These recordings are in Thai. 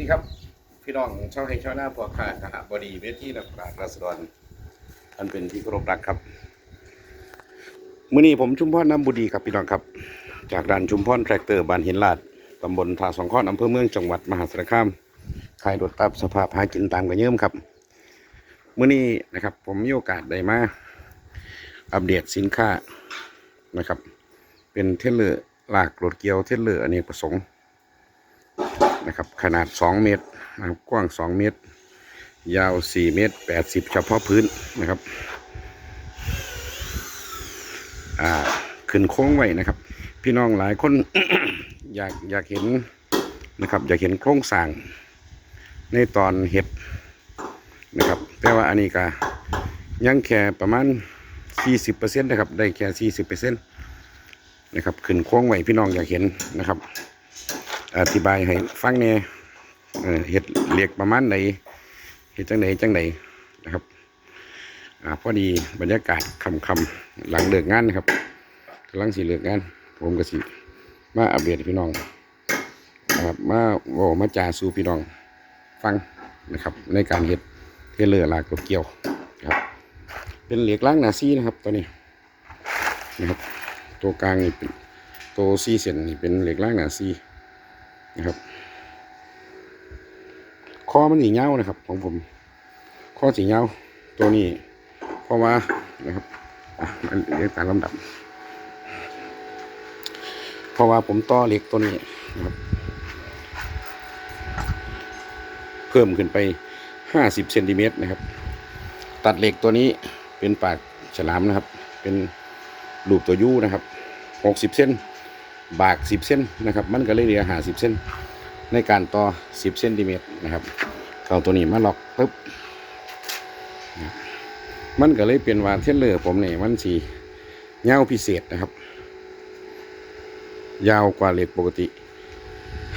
ดีครับ พี่น้องชาวไทยชาวนาพวกข้าคณะบดีเวทีนักปราชญ์ราษฎรอันเป็นที่เคารพรักครับมื้อนี้ผมชุมพรน้ำบุดีครับพี่น้องครับ จากด่านชุมพรแทรกเตอร์บานหินลาดตำบลท่าสองข้อนอำเภอเมืองจังหวัดมหาสารคามขายรถตับสภาพหากินตามกันเยิ่มครับมื้อนี้นะครับ ผมมีโอกาสได้มาอัปเดตสินค้านะครับ เป็นเทรลเลอร์ลากรถเกียวเทเลอร์อเนกประสงค์ นะครับ ขนาด 2 เมตรนะครับกว้าง 2 เมตร ยาว 4 เมตร 80 เฉพาะพื้นนะครับอ่าขึ้นโค้งไว้นะครับ พี่น้องหลายคนอยากอยากเห็นนะครับ อยากเห็นโครงสร้างในตอนเห็ดนะครับแต่ว่าอันนี้ก็ยังแค่ประมาณ 40%นะครับ ได้แค่ 40%นะครับ ขึ้นโค้งไว้พี่น้องอยากเห็นนะครับ อธิบายให้ฟังเนี่ยเห็ดเรียกประมาณไหนเห็ดจังไหนจังไหนนะครับอ่าพอดีบรรยากาศคำคำๆหลังเลิกงานนะครับกำลังสิเลิกงาน ผมก็สิมาอัปเดตพี่น้องนะครับมาโอ้มาจ่าสู่พี่น้องฟังนะครับ ในการเห็ดเทเลอร์ลากเกี่ยวครับเป็นเหล็กล้างหนาซีนะครับตัวนี้นะครับตัวกลางนี่เป็นตัวซีเซนนี่เป็นเหล็กล้างหนาซี นะครับ คอมันสีเงานะครับ ของผมข้อสีเงาตัวนี้ เพราะว่านะครับอะมันเรียกตามลำดับ เพราะว่าผมต่อเหล็กตัวนี้นะครับ เพิ่มขึ้นไปห้าสิบเซนติเมตรนะครับ ตัดเหล็กตัวนี้เป็นปากฉลามนะครับ เป็นรูปตัวยูนะครับหกสิบเส้น บากสิบเส้นนะครับ มันก็เลยเหลือหาสิบเส้น ในการต่อสิบเซนติเมตรนะครับเอาตัวนี้มาล็อกปุ๊บมันก็เลยเปลี่ยนว่าเทเลอร์ผมเนี่ยมันสียาวพิเศษนะครับ ยาวกว่าเหล็กปกติ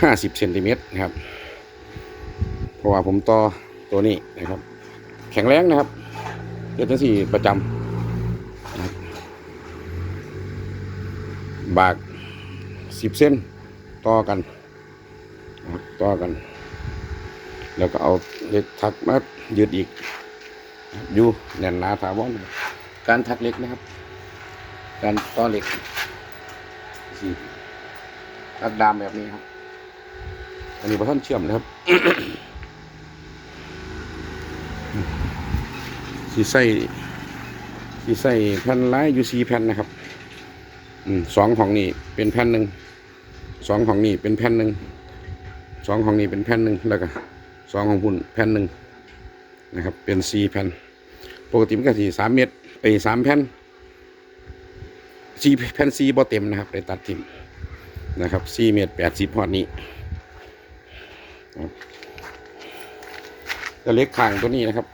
ห้าสิบเซนติเมตรนะครับ เพราะว่าผมต่อตัวนี้นะครับ แข็งแรงนะครับเดี๋ยวจะสี่ประจำนะครับบาก สิบเส้นต่อกันต่อกัน แล้วก็เอาเหล็กทักมายืดอีกอยู่แน่นหนาถาวรการทักเล็กนะครับ การต่อเหล็กสีทักดามแบบนี้ครับ อันนี้พระท่านเชื่อมนะครับสีใส่สีใส่แผ่นไล้อยู่สีแผ่นนะครับ อืมสองของนี่เป็นแผ่นหนึ่ง สองของนี่เป็นแผ่นหนึ่งสองของนี่เป็นแผ่นหนึ่งแล้วก็สองของพุ่นแผ่นหนึ่งนะครับ เป็นสี่แผ่นปกติมันก็สี่สามเมตรไปสามแผ่นสี่แผ่นสี่บ่เต็มนะครับไปตัดทิมนะครับสี่เมตรแปดสิบพอดนี้ครับก็เล็กข่างตัวนี้นะครับ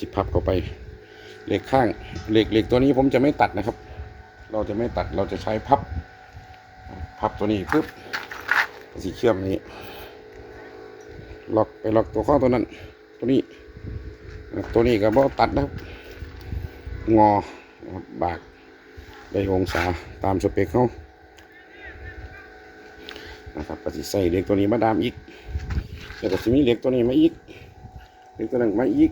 จิพับเข้าไปเหล็กข้างเหล็กเหล็กตัวนี้ผมจะไม่ตัดนะครับ เราจะไม่ตัดเราจะใช้พับ พับตัวนี้ปึ๊บสีเชื่อมนี้ล็อกไปล็อกตัวข้อตัวนั้น ตัวนี้ ตัวนี้ก็บอตัดนะครับงอนะครับบากได้องศาตามสเปคเขานะครับก็จะใส่เล็กตัวนี้มาดามอีกแล้วก็จะมีเล็กตัวนี้มาอีกเล็กตัวนั้นมาอีก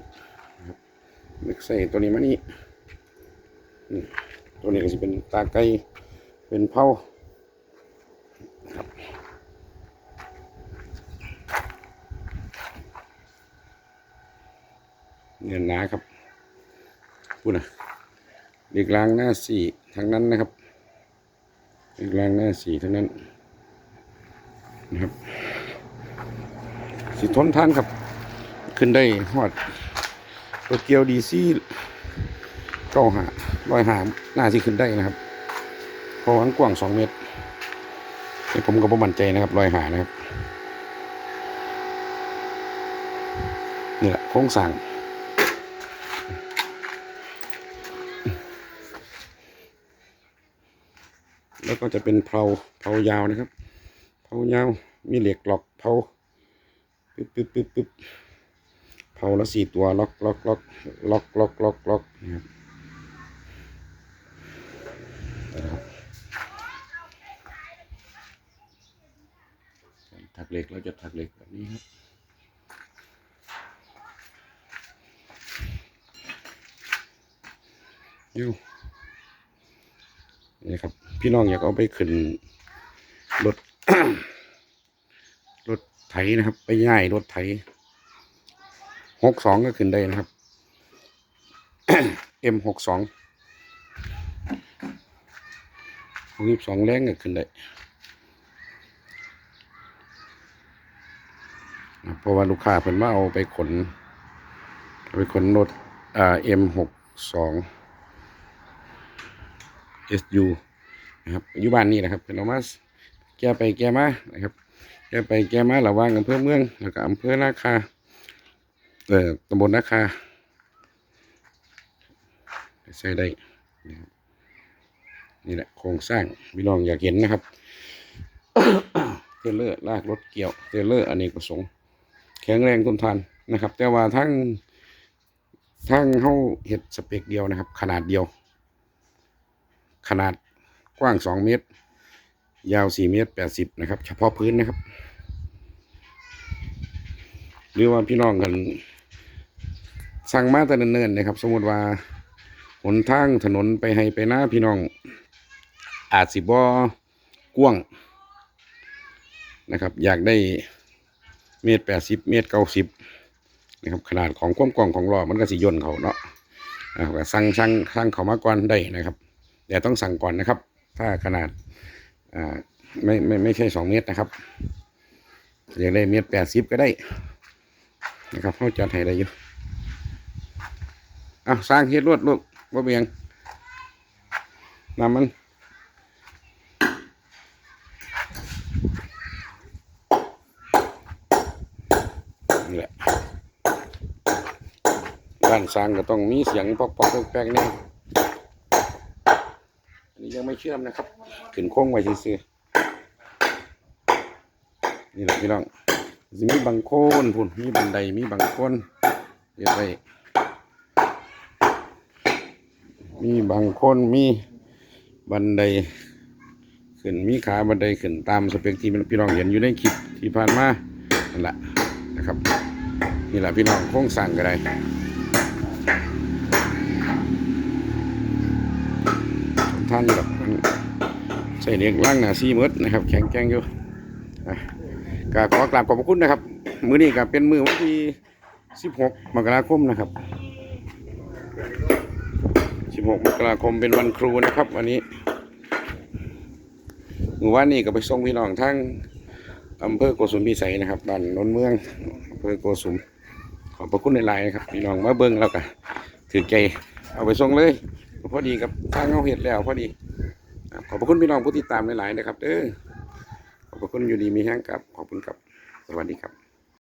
นึกใส่ตัวนี้มานี่นี่ ตัวนี้ก็จะเป็นตาไก่เป็นเผาครับเงินหนาครับพูดนะเด็กลางหน้าสี่ทั้งนั้นนะครับเด็กลางหน้าสี่ทั้งนั้นนะครับสิทนทานครับ ขึ้นได้หอดรถเกียวดีซี่ เก้าหาร้อยหาหน้าที่ขึ้นได้นะครับเพราะว่ากว้างสองเมตรนี่ผมก็ประมั่นใจนะครับร้อยหานะครับนี่แหละโครงสร้างแล้วก็จะเป็นเพลาเพลายาวนะครับเพลายาวมีเหล็กหลอกเพลาปึ๊บปึ๊บปึ๊บปึ๊บเผาละสี่ตัวล็อกล็อกล็อกล็อกล็อกล็อกล็อกนะครับนะครับ ถักเหล็กเราจะถักเหล็กแบบนี้ครับอยู่นี่ครับ พี่น้องอยากเอาไปขึ้นรถรถไถนะครับ ไปย่ายรถไถหกสองก็ขึ้นได้นะครับ M หกสองหกสิบสองแรงก็ขึ้นได้ นะเพราะว่าลูกค้าเพิ่นมาเอาไปขนไปขนรถอ่า M หกสอง SU นะครับอยู่บ้านนี่นะครับเป็นเอามาแก้ไปแก้มานะครับแก้ไปแก้มาระว่างอำเภอเมืองแล้วก็อำเภอนาคาเอ่อตำบลนาคาใช้ได้นี่แหละโครงสร้างพี่น้องอยากเห็นนะครับเทรลเลอร์ลากรถเกี่ยวเทรลเลอร์อเนกประสงค์ แข็งแรงทนทานนะครับ แต่ว่าทั้งทั้งเขาเห็ดสเปกเดียวนะครับ ขนาดเดียว ขนาดกว้างสองเมตร ยาวสี่เมตรแปดสิบนะครับ เฉพาะพื้นนะครับ หรือว่าพี่น้องกันสั่งมาแต่เนินๆนะครับ สมมติว่าหนทางถนนไปให้ไปหน้าพี่น้อง อาจสิบ่กว้างนะครับ อยากได้ เมตรแปดสิบเมตรเก้าสิบนะครับขนาดของความกว้างของล้อมันก็สิย่นเขาเนาะสั่งสั่งสั่งเขามาก่อนได้นะครับแต่ต้องสั่งก่อนนะครับ ถ้าขนาดอ่าไม่ไม่ไม่ใช่สองเมตรนะครับอยากได้เมตรแปดสิบก็ได้นะครับเขาจัดให้ได้อยู่อะสร้างเฮ็ดรวดลูกว่าเบียงนำมัน นี่แหละบ้าน สร้างก็ต้องมีเสียงปอกปอกแป๊กๆนี่อันนี้ยังไม่เชื่อมนะครับขึ้นโค้งไว้ซื่อๆนี่แหละพี่น้องมีบางโคนพุ่นมีบันไดมีบางโคนเรียบไว้มีบางโคนมีบันไดขึ้นมีขาบันไดขึ้นตามสเปคที่พี่น้องเห็นอยู่ในคลิปที่ผ่านมานั่นแหละนะครับนี่แหละพี่น้องโค้งสั่งก็ได้ ท่านแบบใส่เด็กล่างหนาซีเมดนะครับ แข็งแกร่งอยู่ก็ขอกราบขอบพระคุณนะครับ มือนี้ก็เป็นมือวันที่ 16 มกราคมนะครับ 16 มกราคมเป็นวันครูนะครับ วันนี้มื่อวานนี้ก็ไปส่งพี่น้องทั้งอำเภอโกสุมพิสัยนะครับบ้านนนเมืองอำเภอโกสุมขอบพระคุณในไลน์นะครับพี่น้องมาเบิ้งแล้วก็ถือใจเอาไปส่งเลย พอดีกับทางเอาเห็ดแล้วพอดีขอบพระคุณพี่น้องผู้ติดตามหลายๆนะครับเออขอบพระคุณอยู่ดีมีแห้งกับ ขอบคุณครับ สวัสดีครับ